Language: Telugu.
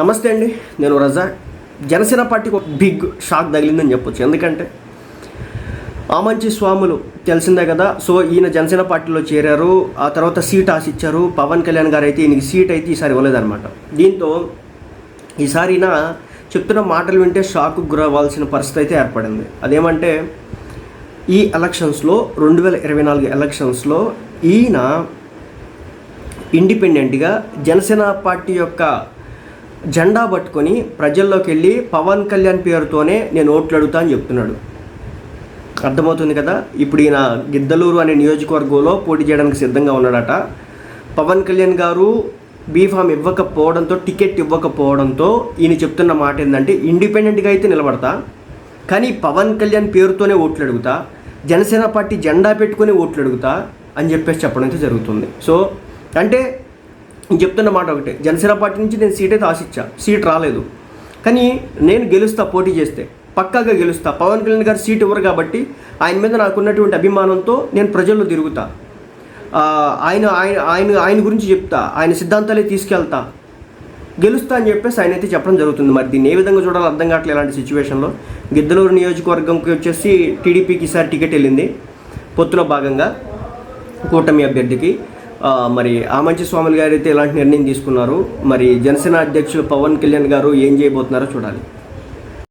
నమస్తే అండి నేను రజా. జనసేన పార్టీకి ఒక బిగ్ షాక్ తగిలిందని చెప్పొచ్చు. ఎందుకంటే ఆమంచి స్వాములు తెలిసిందే కదా. సో ఈయన జనసేన పార్టీలో చేరారు. ఆ తర్వాత సీట్ ఆశిచ్చారు పవన్ కళ్యాణ్ గారు అయితే ఈయనకి సీట్ అయితే ఈసారి ఇవ్వలేదన్నమాట. దీంతో ఈసారి చెప్తున్న మాటలు వింటే షాకు గురవ్వాల్సిన పరిస్థితి అయితే ఏర్పడింది. అదేమంటే ఈ ఎలక్షన్స్లో రెండు వేల ఇరవై నాలుగు ఎలక్షన్స్లో ఈయన ఇండిపెండెంట్గా జనసేన పార్టీ యొక్క జెండా పట్టుకొని ప్రజల్లోకి వెళ్ళి పవన్ కళ్యాణ్ పేరుతోనే నేను ఓట్లు అడుగుతా అని చెప్తున్నాడు. అర్థమవుతుంది కదా? ఇప్పుడు ఈయన గిద్దలూరు అనే నియోజకవర్గంలో పోటీ చేయడానికి సిద్ధంగా ఉన్నాడట. పవన్ కళ్యాణ్ గారు బీఫామ్ ఇవ్వకపోవడంతో టికెట్ ఇవ్వకపోవడంతో ఈయన చెప్తున్న మాట ఏంటంటే ఇండిపెండెంట్గా అయితే నిలబడతా కానీ పవన్ కళ్యాణ్ పేరుతోనే ఓట్లు అడుగుతా జనసేన పార్టీ జెండా పెట్టుకుని ఓట్లు అడుగుతా అని చెప్పేసి చెప్పడం అయితే జరుగుతుంది. సో అంటే చెప్తున్న మాట ఒకటే. జనసేన పార్టీ నుంచి నేను సీట్ అయితే ఆశించా. సీట్ రాలేదు. కానీ నేను గెలుస్తా పోటీ చేస్తే పక్కాగా గెలుస్తా. పవన్ కళ్యాణ్ గారు సీట్ ఇవ్వరు కాబట్టి ఆయన మీద నాకున్నటువంటి అభిమానంతో నేను ప్రజల్లో తిరుగుతా. ఆయన ఆయన ఆయన ఆయన గురించి చెప్తా. ఆయన సిద్ధాంతాలే తీసుకెళ్తా. గెలుస్తా అని చెప్పేసి ఆయన అయితే చెప్పడం జరుగుతుంది. మరి దీన్ని ఏ విధంగా చూడాలో అర్థం కావట్లేదు ఇలాంటి సిచ్యువేషన్లో. గిద్దలూరు నియోజకవర్గంకి వచ్చేసి టీడీపీకి ఈసారి టికెట్ వెళ్ళింది. పొత్తులో భాగంగా కూటమి అభ్యర్థికి. మరి ఆమంచి స్వాములు గారు అయితే ఇలాంటి నిర్ణయం తీసుకున్నారు? మరి జనసేన అధ్యక్షులు పవన్ కళ్యాణ్ గారు ఏం చేయబోతున్నారో చూడాలి.